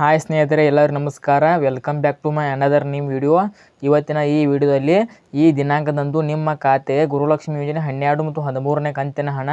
Hi ಸ್ನೇಹಿತರೆ ಎಲ್ಲರೂ ನಮಸ್ಕಾರ. Welcome back to my another ನಿಮ್ಮ ವಿಡಿಯೋ ಇವತ್ತಿನ ಈ ವಿಡಿಯೋದಲ್ಲಿ ಈ ದಿನಾಂಕದಂದು ನಿಮ್ಮ ಖಾತೆಗೆ ಗುರುಲಕ್ಷ್ಮಿ ಯೋಜನೆ ಹನ್ನೆರಡು ಮತ್ತು ಹದಿಮೂರನೇ ಕಂತಿನ ಹಣ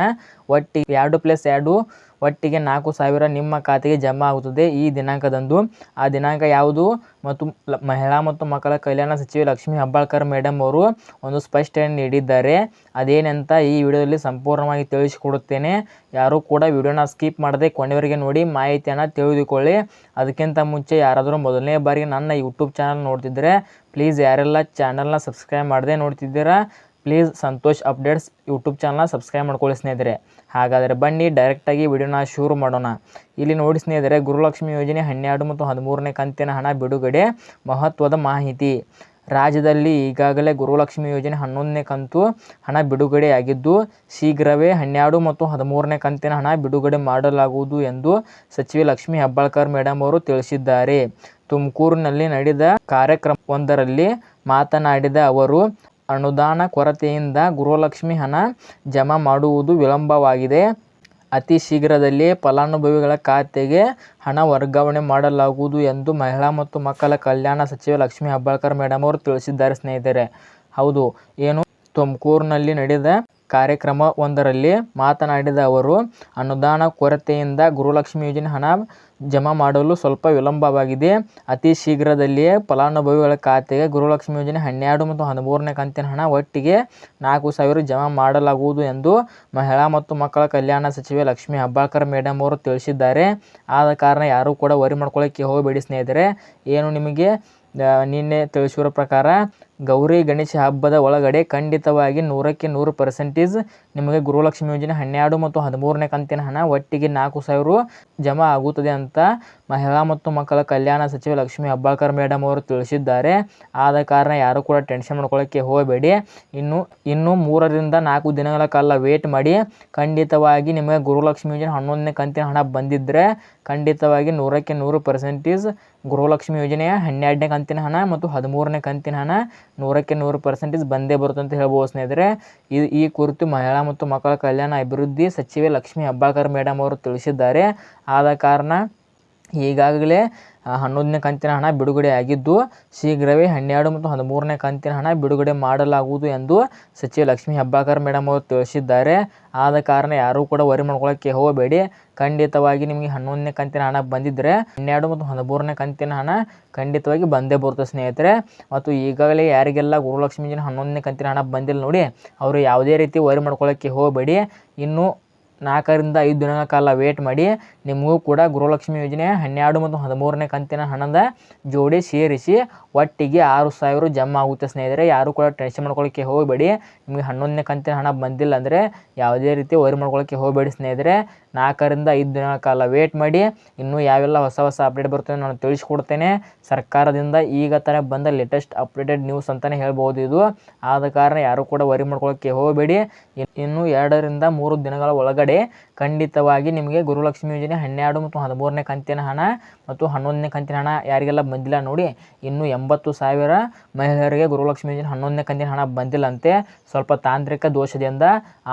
ಒಟ್ಟಿಗೆ ಎರಡು ಪ್ಲಸ್ ಎರಡು ಒಟ್ಟಿಗೆ ನಾಲ್ಕು ಸಾವಿರ ನಿಮ್ಮ ಖಾತೆಗೆ ಜಮಾ ಆಗುತ್ತದೆ. ಈ ದಿನಾಂಕದಂದು ಆ ದಿನಾಂಕ ಯಾವುದು ಮತ್ತು ಮಹಿಳಾ ಮತ್ತು ಮಕ್ಕಳ ಕಲ್ಯಾಣ ಸಚಿವೆ ಲಕ್ಷ್ಮೀ ಹೆಬ್ಬಾಳ್ಕರ್ ಮೇಡಮ್ ಅವರು ಒಂದು ಸ್ಪಷ್ಟನೆ ನೀಡಿದ್ದಾರೆ. ಅದೇನಂತ ಈ ವಿಡಿಯೋದಲ್ಲಿ ಸಂಪೂರ್ಣವಾಗಿ ತಿಳಿಸಿಕೊಡುತ್ತೇನೆ. ಯಾರೂ ಕೂಡ ವಿಡಿಯೋನ ಸ್ಕಿಪ್ ಮಾಡದೆ ಕೊನೆವರೆಗೆ ನೋಡಿ ಮಾಹಿತಿಯನ್ನು ತಿಳಿದುಕೊಳ್ಳಿ. ಅದಕ್ಕಿಂತ ಮುಂಚೆ ಯಾರಾದರೂ ಮೊದಲನೇ ಬಾರಿಗೆ ನನ್ನ ಯೂಟ್ಯೂಬ್ ಚಾನಲ್ ನೋಡ್ತಿದ್ದರೆ ಪ್ಲೀಸ್ ಯಾರೆಲ್ಲ ಚಾನಲ್ನ ಸಬ್ಸ್ಕ್ರೈಬ್ ಮಾಡದೆ ನೋಡ್ತಿದ್ದೀರಾ, ಪ್ಲೀಸ್ ಸಂತೋಷ್ ಅಪ್ಡೇಟ್ಸ್ ಯೂಟ್ಯೂಬ್ ಚಾನಲ್ನ ಸಬ್ಸ್ಕ್ರೈಬ್ ಮಾಡ್ಕೊಳ್ಳಿ ಸ್ನೇಹಿತರೆ. ಹಾಗಾದರೆ ಬನ್ನಿ ಡೈರೆಕ್ಟಾಗಿ ವಿಡಿಯೋನ ಶುರು ಮಾಡೋಣ. ಇಲ್ಲಿ ನೋಡಿ ಸ್ನೇಹಿತರೆ, ಗುರುಲಕ್ಷ್ಮಿ ಯೋಜನೆ ಹನ್ನೆರಡು ಮತ್ತು ಹದಿಮೂರನೇ ಕಂತಿನ ಹಣ ಬಿಡುಗಡೆ ಮಹತ್ವದ ಮಾಹಿತಿ. ರಾಜ್ಯದಲ್ಲಿ ಈಗಾಗಲೇ ಗುರುಲಕ್ಷ್ಮಿ ಯೋಜನೆ ಹನ್ನೊಂದನೇ ಕಂತು ಹಣ ಬಿಡುಗಡೆಯಾಗಿದ್ದು, ಶೀಘ್ರವೇ ಹನ್ನೆರಡು ಮತ್ತು ಹದಿಮೂರನೇ ಕಂತಿನ ಹಣ ಬಿಡುಗಡೆ ಮಾಡಲಾಗುವುದು ಎಂದು ಸಚಿವೆ ಲಕ್ಷ್ಮೀ ಹೆಬ್ಬಾಳ್ಕರ್ ಮೇಡಮ್ ಅವರು ತಿಳಿಸಿದ್ದಾರೆ. ತುಮಕೂರಿನಲ್ಲಿ ನಡೆದ ಕಾರ್ಯಕ್ರಮವೊಂದರಲ್ಲಿ ಮಾತನಾಡಿದ ಅವರು, ಅನುದಾನ ಕೊರತೆಯಿಂದ ಗೃಹಲಕ್ಷ್ಮಿ ಹಣ ಜಮಾ ಮಾಡುವುದು ವಿಳಂಬವಾಗಿದೆ. ಅತಿ ಶೀಘ್ರದಲ್ಲೇ ಫಲಾನುಭವಿಗಳ ಖಾತೆಗೆ ಹಣ ವರ್ಗಾವಣೆ ಮಾಡಲಾಗುವುದು ಎಂದು ಮಹಿಳಾ ಮತ್ತು ಮಕ್ಕಳ ಕಲ್ಯಾಣ ಸಚಿವೆ ಲಕ್ಷ್ಮಿ ಹೆಬ್ಬಾಳ್ಕರ್ ಮೇಡಮ್ ಅವರು ತಿಳಿಸಿದ್ದಾರೆ ಸ್ನೇಹಿತರೆ. ಹೌದು, ಏನು ತುಮಕೂರಿನಲ್ಲಿ ನಡೆದ ಕಾರ್ಯಕ್ರಮವೊಂದರಲ್ಲಿ ಮಾತನಾಡಿದ ಅವರು, ಅನುದಾನ ಕೊರತೆಯಿಂದ ಗುರುಲಕ್ಷ್ಮಿ ಯೋಜನೆ ಹಣ ಜಮಾ ಮಾಡಲು ಸ್ವಲ್ಪ ವಿಳಂಬವಾಗಿದೆ. ಅತಿ ಶೀಘ್ರದಲ್ಲಿಯೇ ಫಲಾನುಭವಿಗಳ ಖಾತೆಗೆ ಗುರುಲಕ್ಷ್ಮಿ ಯೋಜನೆ ಹನ್ನೆರಡು ಮತ್ತು ಹದಿಮೂರನೇ ಕಂತಿನ ಹಣ ಒಟ್ಟಿಗೆ ನಾಲ್ಕು ಸಾವಿರ ಜಮಾ ಮಾಡಲಾಗುವುದು ಎಂದು ಮಹಿಳಾ ಮತ್ತು ಮಕ್ಕಳ ಕಲ್ಯಾಣ ಸಚಿವೆ ಲಕ್ಷ್ಮೀ ಹೆಬ್ಬಾಳ್ಕರ್ ಮೇಡಮ್ ಅವರು ತಿಳಿಸಿದ್ದಾರೆ. ಆದ ಕಾರಣ ಯಾರೂ ಕೂಡ ವರಿ ಮಾಡ್ಕೊಳ್ಳೋಕ್ಕೆ ಹೋಗಬೇಡಿ ಸ್ನೇಹಿತರೆ. ಏನು ನಿಮಗೆ ನಿನ್ನೆ ತಿಳಿಸಿರೋ ಪ್ರಕಾರ ಗೌರಿ ಗಣೇಶ ಹಬ್ಬದ ಒಳಗಡೆ ಖಂಡಿತವಾಗಿ ನೂರಕ್ಕೆ ನೂರು ಪರ್ಸೆಂಟೇಜ್ ನಿಮಗೆ ಗುರುಲಕ್ಷ್ಮಿ ಯೋಜನೆ ಹನ್ನೆರಡು ಮತ್ತು ಹದಿಮೂರನೇ ಕಂತಿನ ಹಣ ಒಟ್ಟಿಗೆ ನಾಲ್ಕು ಸಾವಿರ ಜಮಾ ಆಗುತ್ತದೆ ಅಂತ ಮಹಿಳಾ ಮತ್ತು ಮಕ್ಕಳ ಕಲ್ಯಾಣ ಸಚಿವೆ ಲಕ್ಷ್ಮೀ ಹೆಬ್ಬಾಳ್ಕರ್ ಮೇಡಮ್ ಅವರು ತಿಳಿಸಿದ್ದಾರೆ. ಆದ ಕಾರಣ ಯಾರೂ ಕೂಡ ಟೆನ್ಷನ್ ಮಾಡ್ಕೊಳ್ಳೋಕ್ಕೆ ಹೋಗಬೇಡಿ. ಇನ್ನು ಇನ್ನು ಮೂರರಿಂದ ನಾಲ್ಕು ದಿನಗಳ ಕಾಲ ವೇಟ್ ಮಾಡಿ. ಖಂಡಿತವಾಗಿ ನಿಮಗೆ ಗುರುಲಕ್ಷ್ಮಿ ಯೋಜನೆ ಹನ್ನೊಂದನೇ ಕಂತಿನ ಹಣ ಬಂದಿದ್ದರೆ ಖಂಡಿತವಾಗಿ ನೂರಕ್ಕೆ ನೂರು ಪರ್ಸೆಂಟೇಜ್ ಗೃಹಲಕ್ಷ್ಮಿ ಯೋಜನೆಯ ಹನ್ನೆರಡನೇ ಕಂತಿನ ಹಣ ಮತ್ತು ಹದಿಮೂರನೇ ಕಂತಿನ ಹಣ ನೂರಕ್ಕೆ ನೂರು ಪರ್ಸೆಂಟೇಜ್ ಬಂದೇ ಬರುತ್ತೆ ಅಂತ ಹೇಳ್ಬೋದು ಸ್ನೇಹಿತರೆ. ಈ ಈ ಕುರಿತು ಮಹಿಳಾ ಮತ್ತು ಮಕ್ಕಳ ಕಲ್ಯಾಣ ಅಭಿವೃದ್ಧಿ ಸಚಿವೆ ಲಕ್ಷ್ಮಿ ಹೆಬ್ಬಾಳ್ಕರ್ ಮೇಡಮ್ ಅವರು ತಿಳಿಸಿದ್ದಾರೆ. ಆದ ಕಾರಣ ಈಗಾಗಲೇ ಹನ್ನೊಂದನೇ ಕಂತಿನ ಹಣ ಬಿಡುಗಡೆ ಆಗಿದ್ದು, ಶೀಘ್ರವೇ ಹನ್ನೆರಡು ಮತ್ತು ಹದಿಮೂರನೇ ಕಂತಿನ ಹಣ ಬಿಡುಗಡೆ ಮಾಡಲಾಗುವುದು ಎಂದು ಸಚಿವ ಲಕ್ಷ್ಮೀ ಹೆಬ್ಬಾಳ್ಕರ್ ಮೇಡಮ್ ಅವರು ತಿಳಿಸಿದ್ದಾರೆ. ಆದ ಕಾರಣ ಯಾರೂ ಕೂಡ ವರಿ ಮಾಡ್ಕೊಳ್ಳೋಕ್ಕೆ ಹೋಗಬೇಡಿ. ಖಂಡಿತವಾಗಿ ನಿಮಗೆ ಹನ್ನೊಂದನೇ ಕಂತಿನ ಹಣ ಬಂದಿದ್ದರೆ ಹನ್ನೆರಡು ಮತ್ತು ಹದಿಮೂರನೇ ಕಂತಿನ ಹಣ ಖಂಡಿತವಾಗಿ ಬಂದೇ ಬರುತ್ತೆ ಸ್ನೇಹಿತರೆ. ಮತ್ತು ಈಗಾಗಲೇ ಯಾರಿಗೆಲ್ಲ ಗುರುಲಕ್ಷ್ಮೀಜಿನ ಹನ್ನೊಂದನೇ ಕಂತಿನ ಹಣ ಬಂದಿಲ್ಲ ನೋಡಿ, ಅವರು ಯಾವುದೇ ರೀತಿ ವರಿ ಮಾಡ್ಕೊಳ್ಳೋಕ್ಕೆ ಹೋಗಬೇಡಿ. ಇನ್ನು ನಾಲ್ಕರಿಂದ ಐದು ದಿನಗಳ ಕಾಲ ವೇಟ್ ಮಾಡಿ, ನಿಮಗೂ ಕೂಡ ಗೃಹಲಕ್ಷ್ಮಿ ಯೋಜನೆ ಹನ್ನೆರಡು ಮತ್ತು ಹದಿಮೂರನೇ ಕಂತಿನ ಹಣದ ಜೋಡಿ ಸೇರಿಸಿ ಒಟ್ಟಿಗೆ ಆರು ಸಾವಿರ ಜಮಾ ಆಗುತ್ತೆ ಸ್ನೇಹಿತರೆ. ಯಾರು ಕೂಡ ಟೆನ್ಷನ್ ಮಾಡ್ಕೊಳ್ಳೋಕ್ಕೆ ಹೋಗಬೇಡಿ. ನಿಮಗೆ ಹನ್ನೊಂದನೇ ಕಂತಿನ ಹಣ ಬಂದಿಲ್ಲ ಅಂದರೆ ಯಾವುದೇ ರೀತಿ ವೈರ್ ಮಾಡ್ಕೊಳ್ಳೋಕ್ಕೆ ಹೋಗಬೇಡಿ ಸ್ನೇಹಿತರೆ. ನಾಲ್ಕರಿಂದ ಐದು ದಿನಗಳ ಕಾಲ ವೇಟ್ ಮಾಡಿ, ಇನ್ನೂ ಯಾವೆಲ್ಲ ಹೊಸ ಹೊಸ ಅಪ್ಡೇಟ್ ಬರ್ತದೆ ನಾನು ತಿಳಿಸ್ಕೊಡ್ತೇನೆ. ಸರ್ಕಾರದಿಂದ ಈಗ ತಾನೇ ಬಂದ ಲೇಟೆಸ್ಟ್ ಅಪ್ಡೇಟೆಡ್ ನ್ಯೂಸ್ ಅಂತಲೇ ಹೇಳ್ಬೋದು ಇದು. ಆದ ಕಾರಣ ಯಾರು ಕೂಡ ವರಿ ಮಾಡ್ಕೊಳ್ಳೋಕ್ಕೆ ಹೋಗಬೇಡಿ. ಇನ್ನೂ ಎರಡರಿಂದ ಮೂರು ದಿನಗಳ ಒಳಗಡೆ ಖಂಡಿತವಾಗಿ ನಿಮಗೆ ಗುರುಲಕ್ಷ್ಮಿ ಯೋಜನೆ ಹನ್ನೆರಡು ಮತ್ತು ಹದಿಮೂರನೇ ಕಂತಿನ ಹಣ ಮತ್ತು ಹನ್ನೊಂದನೇ ಕಂತಿನ ಹಣ ಯಾರಿಗೆಲ್ಲ ಬಂದಿಲ್ಲ ನೋಡಿ, ಇನ್ನೂ ಎಂಬತ್ತು ಸಾವಿರ ಮಹಿಳೆಯರಿಗೆ ಗುರುಲಕ್ಷ್ಮಿ ಯೋಜನೆ ಹನ್ನೊಂದನೇ ಕಂತಿನ ಹಣ ಬಂದಿಲ್ಲಂತೆ. ಸ್ವಲ್ಪ ತಾಂತ್ರಿಕ ದೋಷದಿಂದ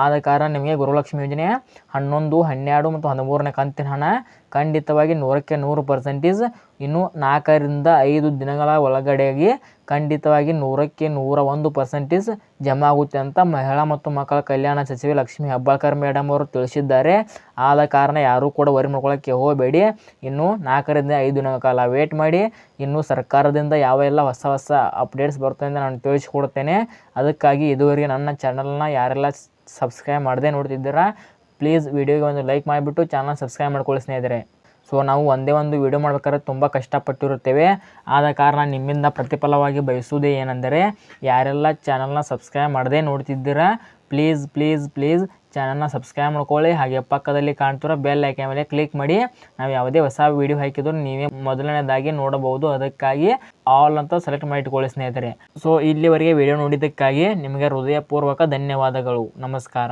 ಆದ ಕಾರಣ ನಿಮಗೆ ಗುರುಲಕ್ಷ್ಮಿ ಯೋಜನೆ ಹನ್ನೊಂದು, ಹನ್ನೆರಡು ಮತ್ತು ಹದಿಮೂರನೇ ಕಂತಿನ ಹಣ ಖಂಡಿತವಾಗಿ ನೂರಕ್ಕೆ ನೂರು ಪರ್ಸೆಂಟೇಜ್ ಇನ್ನು ನಾಲ್ಕರಿಂದ ಐದು ದಿನಗಳ ಒಳಗಡೆಗೆ ಖಂಡಿತವಾಗಿ ನೂರಕ್ಕೆ ನೂರ ಒಂದು ಪರ್ಸೆಂಟೇಜ್ ಜಮಾ ಆಗುತ್ತೆ ಅಂತ ಮಹಿಳಾ ಮತ್ತು ಮಕ್ಕಳ ಕಲ್ಯಾಣ ಸಚಿವೆ ಲಕ್ಷ್ಮೀ ಹೆಬ್ಬಾಳ್ಕರ್ ಮೇಡಮ್ ಅವರು ತಿಳಿಸಿದ್ದಾರೆ. ಆದ ಕಾರಣ ಯಾರೂ ಕೂಡ ವರಿ ಮಾಡ್ಕೊಳ್ಳೋಕ್ಕೆ ಹೋಗಬೇಡಿ. ಇನ್ನು ನಾಲ್ಕರಿಂದ ಐದು ದಿನಗಳ ಕಾಲ ವೇಟ್ ಮಾಡಿ. ಇನ್ನು ಸರ್ಕಾರದಿಂದ ಯಾವ ಎಲ್ಲ ಹೊಸ ಹೊಸ ಅಪ್ಡೇಟ್ಸ್ ಬರ್ತದೆ ಅಂತ ನಾನು ತಿಳಿಸ್ಕೊಡ್ತೇನೆ. ಅದಕ್ಕಾಗಿ ಇದುವರೆಗೆ ನನ್ನ ಚಾನಲ್ನ ಯಾರೆಲ್ಲ ಸಬ್ಸ್ಕ್ರೈಬ್ ಮಾಡದೆ ನೋಡ್ತಿದ್ದೀರಾ ಪ್ಲೀಸ್ ವಿಡಿಯೋಗೆ ಒಂದು ಲೈಕ್ ಮಾಡಿಬಿಟ್ಟು ಚಾನಲ್ ಸಬ್ಸ್ಕ್ರೈಬ್ ಮಾಡ್ಕೊಳ್ಳಿ ಸ್ನೇಹಿತರೆ. ಸೊ ನಾವು ಒಂದೇ ಒಂದು ವಿಡಿಯೋ ಮಾಡ್ಬೇಕಾದ್ರೆ ತುಂಬ ಕಷ್ಟಪಟ್ಟಿರುತ್ತೇವೆ. ಆದ ಕಾರಣ ನಿಮ್ಮಿಂದ ಪ್ರತಿಫಲವಾಗಿ ಬಯಸುವುದೇ ಏನೆಂದರೆ, ಯಾರೆಲ್ಲ ಚಾನಲ್ನ ಸಬ್ಸ್ಕ್ರೈಬ್ ಮಾಡದೆ ನೋಡ್ತಿದ್ದೀರಾ ಪ್ಲೀಸ್ ಪ್ಲೀಸ್ ಪ್ಲೀಸ್ ಚಾನಲ್ನ ಸಬ್ಸ್ಕ್ರೈಬ್ ಮಾಡ್ಕೊಳ್ಳಿ. ಹಾಗೆ ಪಕ್ಕದಲ್ಲಿ ಕಾಣ್ತಿರೋ ಬೆಲ್ ಐಕೆ ಮೇಲೆ ಕ್ಲಿಕ್ ಮಾಡಿ. ನಾವು ಯಾವುದೇ ಹೊಸ ವಿಡಿಯೋ ಹಾಕಿದ್ರು ನೀವೇ ಮೊದಲನೇದಾಗಿ ನೋಡಬಹುದು. ಅದಕ್ಕಾಗಿ ಆಲ್ ಅಂತ ಸೆಲೆಕ್ಟ್ ಮಾಡಿ ಇಟ್ಕೊಳ್ಳಿ ಸ್ನೇಹಿತರೆ. ಸೊ ಇಲ್ಲಿವರೆಗೆ ವಿಡಿಯೋ ನೋಡಿದ್ದಕ್ಕಾಗಿ ನಿಮಗೆ ಹೃದಯಪೂರ್ವಕ ಧನ್ಯವಾದಗಳು. ನಮಸ್ಕಾರ.